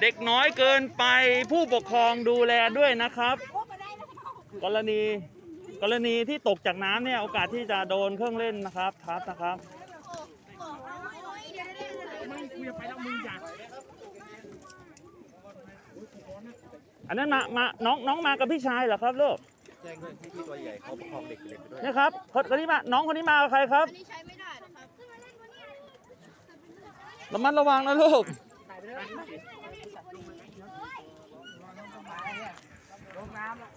เด็กน้อยเกินไปผู้ปกครองดูแลด้วยนะครับ กรณีกรณีที่ตกจากน้ำเนี่ยโอกาสที่จะโดนเครื่องเล่นนะครับทับนะครับไม่คุยไปแล้วมึงอยากอันนั้นมามาน้องน้องมากับพี่ชายเหรอครับลูกแจ้งด้วยที่ตัวใหญ่เขาประคองเด็กเล็กไปด้วยเนี่ยครับคนคนนี้มาน้องคนนี้มากับใครครับอันนี้ใช้ไม่ได้นะครับระมัดระวังนะลูก ลงน้ำละ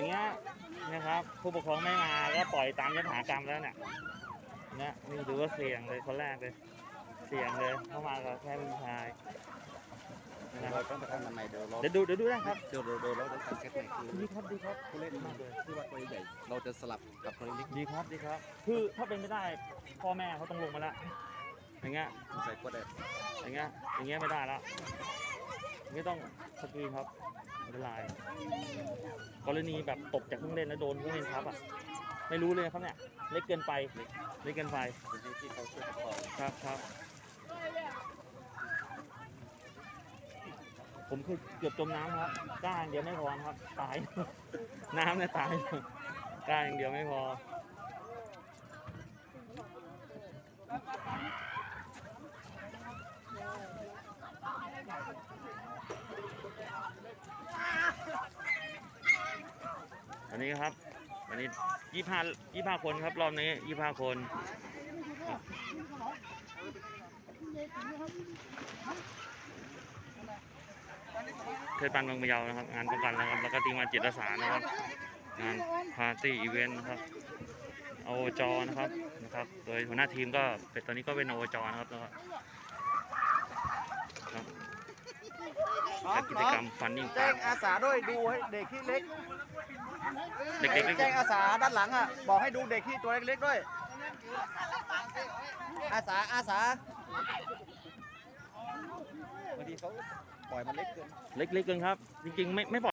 อย่างเงี้ยนะครับ ผู้ปกครองไม่มาก็ปล่อยตามยถากรรมแล้วเนี่ยเนี่ยนี่ถือว่าเสี่ยงเลยคนแรกเลย เสี่ยงเลยเข้ามากับแค่ผู้ชายนะคเรารับต้องไปทำมันใหม่เดี๋ยวเราเดี๋ยวดูเดี๋ยวดูได้ครับเดี๋ยวเราเดี๋ยวเราต้องทำแค่ใหม่คือดีครับดีครับผู้เล่นมากเลยที่ว่าตัวใหญ่เราจะสลับกับตัวเล็กดีครับดีครับ คือถ้าเป็นไม่ได้พ่อแม่เขาต้องลงมาแล้วอย่างเงี้ยใส่ก็ได้อย่างเงี้ยอย่างเงี้ยไม่ได้แล้ว ไม่ต้องสกรีนครับอันตราย กรณีแบบตกจากเครื่องเล่นแล้วโดนเครื่องเล่นทับอะไม่รู้เลยนะครับเนี่ย เล็กเกินไปเล็กเกินไปเป็นที่ที่เขาช่วยประคองครับครับผมคือเกือบจมน้ำครับกล้าอย่างเดียวไม่พอนะครับ ตาย น้ำเนี่ยตายกล้าอย่างเดียวไม่พอ วันนี้ครับ วันนี้ยี่ห้ายี่ห้าคนครับ รอบนี้ยี่ห้าคนเทศบาลเมืองพะเยานะครับ งานป้องกันนะครับแล้วก็ทีมงานจิตอาสานะครับ งานปาร์ตี้อีเวนต์นะครับโอจอนะครับนะครับ โดยหัวหน้าทีมก็เป็นตอนนี้ก็เป็นโอจอนะครับแล้วก็ครับ และกิจกรรมฟันนิ่งแจ้ปางอาสาด้วยดูให้เด็กที่เล็กเด็กๆแจ้งอาสาด้านหลังอะบอกให้ดูเด็กที่ตัวเล็กๆด้วย อาสาอาสาบางทีเขาปล่อยมันเล็กเกินเล็กๆเกินครับ จริงๆไม่ไม่ปล่อย